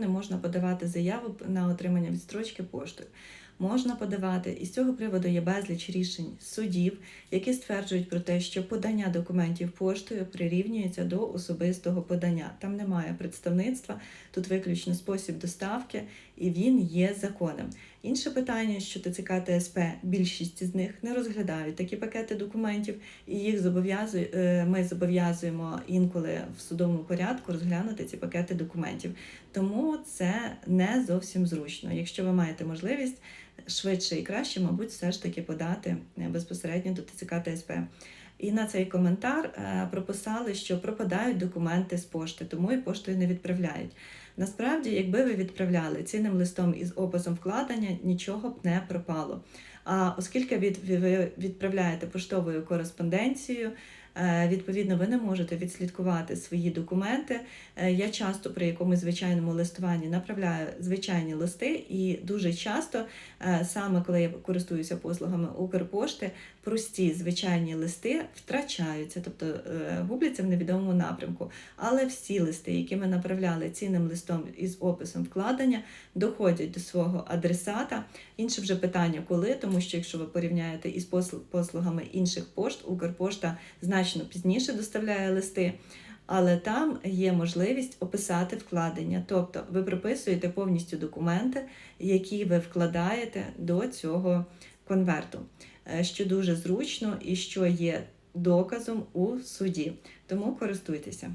не можна подавати заяву на отримання відстрочки поштою. Можна подавати, і з цього приводу є безліч рішень судів, які стверджують про те, що подання документів поштою прирівнюється до особистого подання. Там немає представництва, тут виключно спосіб доставки, і він є законним. Інше питання, що ТЦК ТСП, більшість з них не розглядають такі пакети документів, і їх зобов'язує, е, ми зобов'язуємо інколи в судовому порядку розглянути ці пакети документів. Тому це не зовсім зручно. Якщо ви маєте можливість швидше і краще, мабуть, все ж таки подати е, безпосередньо до ТЦК ТСП. І на цей коментар е, прописали, що пропадають документи з пошти, тому і поштою не відправляють. Насправді, якби ви відправляли цінним листом із описом вкладення, нічого б не пропало. А оскільки ви відправляєте поштовою кореспонденцією, відповідно, ви не можете відслідкувати свої документи. Е, Я часто при якомусь звичайному листуванні направляю звичайні листи, і дуже часто, е, саме коли я користуюся послугами Укрпошти, прості звичайні листи втрачаються, тобто е, губляться в невідомому напрямку. Але всі листи, які ми направляли цінним листом із описом вкладення, доходять до свого адресата. Інше вже питання, коли, тому що якщо ви порівняєте із посл- послугами інших пошт, Укрпошта значно пізніше доставляє листи. Але там є можливість описати вкладення, тобто ви прописуєте повністю документи, які ви вкладаєте до цього конверту, е, що дуже зручно і що є доказом у суді. Тому користуйтеся.